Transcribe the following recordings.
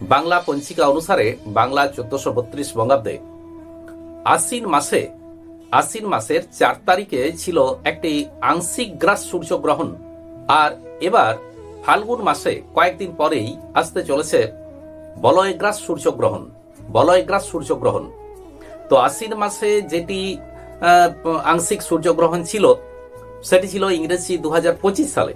বাংলা পঞ্চিকা অনুসারে বাংলা চোদ্দশো বত্রিশ বঙ্গাব্দে আশ্বিন মাসে, আশ্বিন মাসের চার তারিখে ছিল একটি আংশিক গ্রাস সূর্যগ্রহণ আর এবার ফাল্গুন মাসে কয়েকদিন পরেই আসতে চলেছে বলয়গ্রাস সূর্যগ্রহণ বলয়গ্রাস সূর্যগ্রহণ তো আশ্বিন মাসে যেটি আংশিক সূর্যগ্রহণ ছিল, সেটি ছিল ইংরেজি দু হাজার পঁচিশ সালে।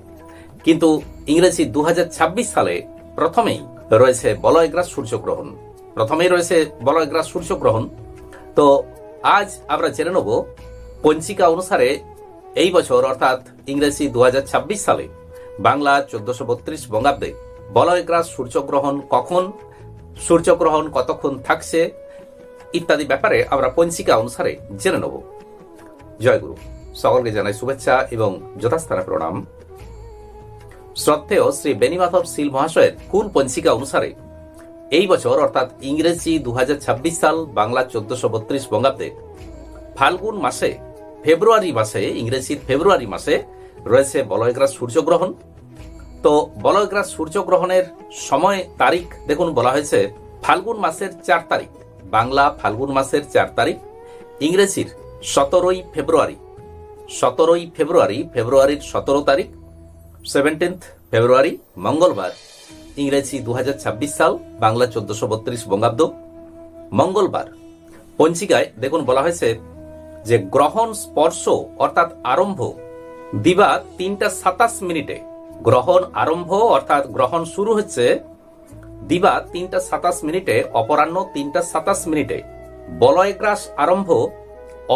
কিন্তু ইংরেজি দু হাজার ছাব্বিশ সালে প্রথমেই রয়েছে বলয়গ্রাস সূর্যগ্রহণ। প্রথমেই রয়েছে বলয়গ্রাস সূর্যগ্রহণ। তো আজ আমরা জেনে নেব পঞ্চিকা অনুসারে এই বছর, অর্থাৎ ইংরেজি দুহাজার ছাব্বিশ সালে বাংলা চোদ্দশো বত্রিশ বঙ্গাব্দে বলয়গ্রাস সূর্যগ্রহণ কখন, সূর্যগ্রহণ কতক্ষণ থাকছে ইত্যাদি ব্যাপারে আমরা পঞ্চিকা অনুসারে জেনে নেব। জয়গুরু, সকলকে জানাই শুভেচ্ছা এবং যথাস্থানে প্রণাম। শ্রদ্ধেয় শ্রী বেনিমাধব শীল মহাশয়ের কুল পঞ্চিকা অনুসারে এই বছর, অর্থাৎ ইংরেজি দু হাজার ছাব্বিশ সাল, বাংলা চোদ্দশো বত্রিশ বঙ্গাব্দে ফাল্গুন মাসে, ফেব্রুয়ারি মাসে, ইংরেজির ফেব্রুয়ারি মাসে রয়েছে বলয়গ্রাস সূর্যগ্রহণ। তো বলয়গ্রাস সূর্যগ্রহণের সময় তারিখ দেখুন, বলা হয়েছে ফাল্গুন মাসের চার তারিখ। বাংলা ফাল্গুন মাসের চার তারিখ, ইংরেজির সতেরোই ফেব্রুয়ারি। সতেরোই ফেব্রুয়ারি, ফেব্রুয়ারির সতেরো তারিখ সেভেন্টিন্থ ফেব্রুয়ারি, মঙ্গলবার, ইংরেজি দু হাজার ছাব্বিশ সাল, বাংলা চোদ্দশো বত্রিশ বঙ্গাব্দ। মঙ্গলবার পঞ্চিকায় দেখুন বলা হয়েছে যে গ্রহণ স্পর্শ অর্থাৎ আরম্ভ দিবা তিনটা সাতাশ মিনিটে। গ্রহণ আরম্ভ অর্থাৎ গ্রহণ শুরু হচ্ছে দিবা তিনটা সাতাশ মিনিটে, অপরাহ্ন তিনটা সাতাশ মিনিটে। বলয়গ্রাস আরম্ভ,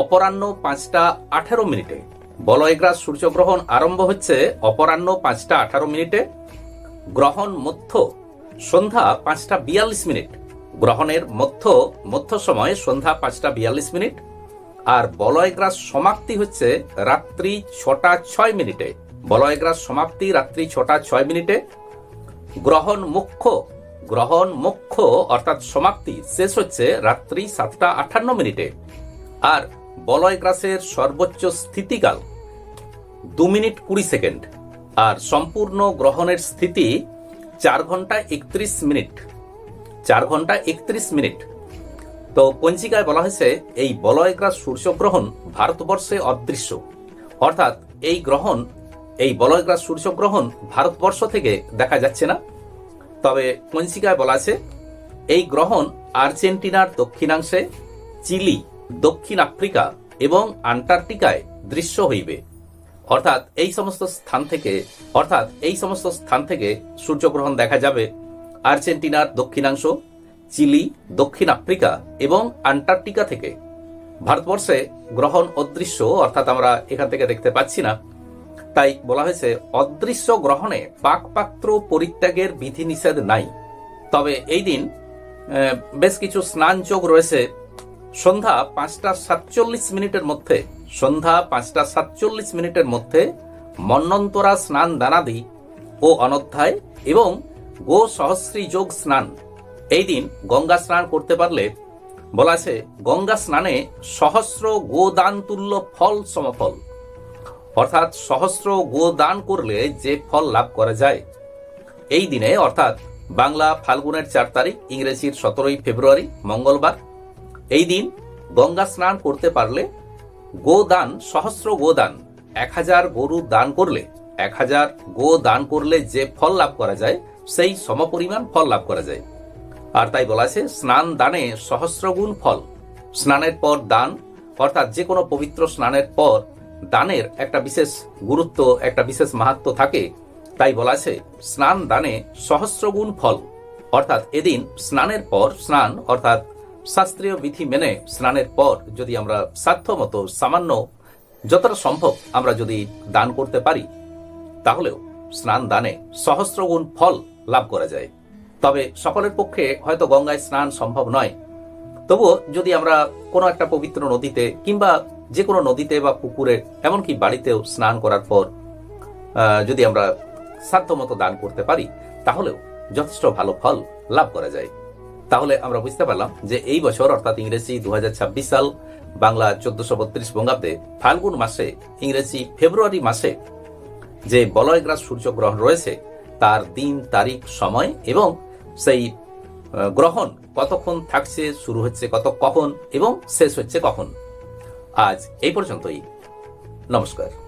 অপরাহ্ন পাঁচটা আঠারো মিনিটে। বলয়গ্রাস সূর্যগ্রহণ আরম্ভ হচ্ছে অপরাহ্ন পাঁচটা আঠারো মিনিটে, গ্রহণ মধ্য সন্ধ্যা পাঁচটা বিয়াল্লিশ মিনিট। গ্রহণের মধ্য মধ্য সময় সন্ধ্যা পাঁচটা বিয়াল্লিশ মিনিট। আর বলয়গ্রাস সমাপ্তি হচ্ছে রাত্রি ছটা ছয় মিনিটে। বলয়গ্রাস সমাপ্তি রাত্রি ছটা ছয় মিনিটে। গ্রহণ মুখ্য গ্রহণ মুখ্য অর্থাৎ সমাপ্তি শেষ হচ্ছে রাত্রি সাতটা আটান্ন মিনিটে। আর বলয়গ্রাসের সর্বোচ্চ স্থিতিকাল দু মিনিট কুড়ি সেকেন্ড। আর সম্পূর্ণ গ্রহণের স্থিতি চার ঘণ্টা একত্রিশ মিনিট। চার ঘণ্টা একত্রিশ মিনিট। তো পঞ্জিকায় বলা হয়েছে, এই বলয়গ্রাস সূর্যগ্রহণ ভারতবর্ষে অদৃশ্য। অর্থাৎ এই গ্রহণ, এই বলয়গ্রাস সূর্যগ্রহণ ভারতবর্ষ থেকে দেখা যাচ্ছে না। তবে পঞ্জিকায় বলা আছে, এই গ্রহণ আর্জেন্টিনার দক্ষিণাংশে, চিলি, দক্ষিণ আফ্রিকা এবং আন্টার্কটিকায় দৃশ্য হইবে। অর্থাৎ এই সমস্ত স্থান থেকে, অর্থাৎ এই সমস্ত স্থান থেকে সূর্যগ্রহণ দেখা যাবে আর্জেন্টিনার দক্ষিণাংশ, চিলি, দক্ষিণ আফ্রিকা এবং আন্টার্কটিকা থেকে। ভারতবর্ষে গ্রহণ অদৃশ্য, অর্থাৎ আমরা এখান থেকে দেখতে পাচ্ছি না। তাই বলা হয়েছে অদৃশ্য গ্রহণে পাকপাত্র পরিত্যাগের বিধিনিষেধ নাই। তবে এই দিন বেশ কিছু স্নান যোগ রয়েছে। সন্ধ্যা পাঁচটা সাতচল্লিশ মিনিটের মধ্যে সন্ধ্যা পাঁচটা সাতচল্লিশ মিনিটের মধ্যে মন্নন্তরা স্নান দানাদি ও অনধ্যায় এবং গো সহস্রী যোগ স্নান। এই দিন গঙ্গা স্নান করতে পারলে বলা আছে, গঙ্গা স্নানে সহস্র গোদান তুল্য ফল সমফল। অর্থাৎ সহস্র গোদান করলে যে ফল লাভ করা যায়। এই দিনে, অর্থাৎ বাংলা ফাল্গুনের চার তারিখ, ইংরেজির সতেরোই ফেব্রুয়ারি, মঙ্গলবার, এই দিন গঙ্গা স্নান করতে পারলে গোদান, সহস্র গোদান। এক হাজার গরু দান করলে, এক হাজার গো দান করলে যে ফল লাভ করা যায়, সেই সমপরিমাণ ফল লাভ করা যায়। আর তাই বলা আছে, স্নান দানে সহস্রগুণ ফল। স্নানের পর দান, অর্থাৎ যে কোনো পবিত্র স্নানের পর দানের একটা বিশেষ গুরুত্ব, একটা বিশেষ মাহাত্ম থাকে। তাই বলা আছে, স্নান দানে সহস্রগুণ ফল। অর্থাৎ এদিন স্নানের পর স্নান, অর্থাৎ শাস্ত্রীয় বিধি মেনে স্নানের পর যদি আমরা সাধ্য মতো সামান্য যতটা সম্ভব আমরা যদি দান করতে পারি, তাহলেও স্নান দানে সহস্রগুণ ফল লাভ করা যায়। তবে সকলের পক্ষে হয়তো গঙ্গায় স্নান সম্ভব নয়। তবুও যদি আমরা কোনো একটা পবিত্র নদীতে কিংবা যে কোনো নদীতে বা পুকুরে, এমনকি বাড়িতেও স্নান করার পর যদি আমরা সাধ্যমতো দান করতে পারি, তাহলেও যথেষ্ট ভালো ফল লাভ করা যায়। তাহলে আমরা বুঝতে পারলাম যে এই বছর, অর্থাৎ ইংরেজি দু হাজার ছাব্বিশ সাল, বাংলা চোদ্দশো বত্রিশ বঙ্গাব্দে ফাল্গুন মাসে, ইংরেজি ফেব্রুয়ারি মাসে যে বলয়গ্রাস সূর্যগ্রহণ রয়েছে, তার দিন, তারিখ, সময় এবং সেই গ্রহণ কতক্ষণ থাকছে, শুরু হচ্ছে কত, কখন এবং শেষ হচ্ছে কখন? আজ এই পর্যন্তই। নমস্কার।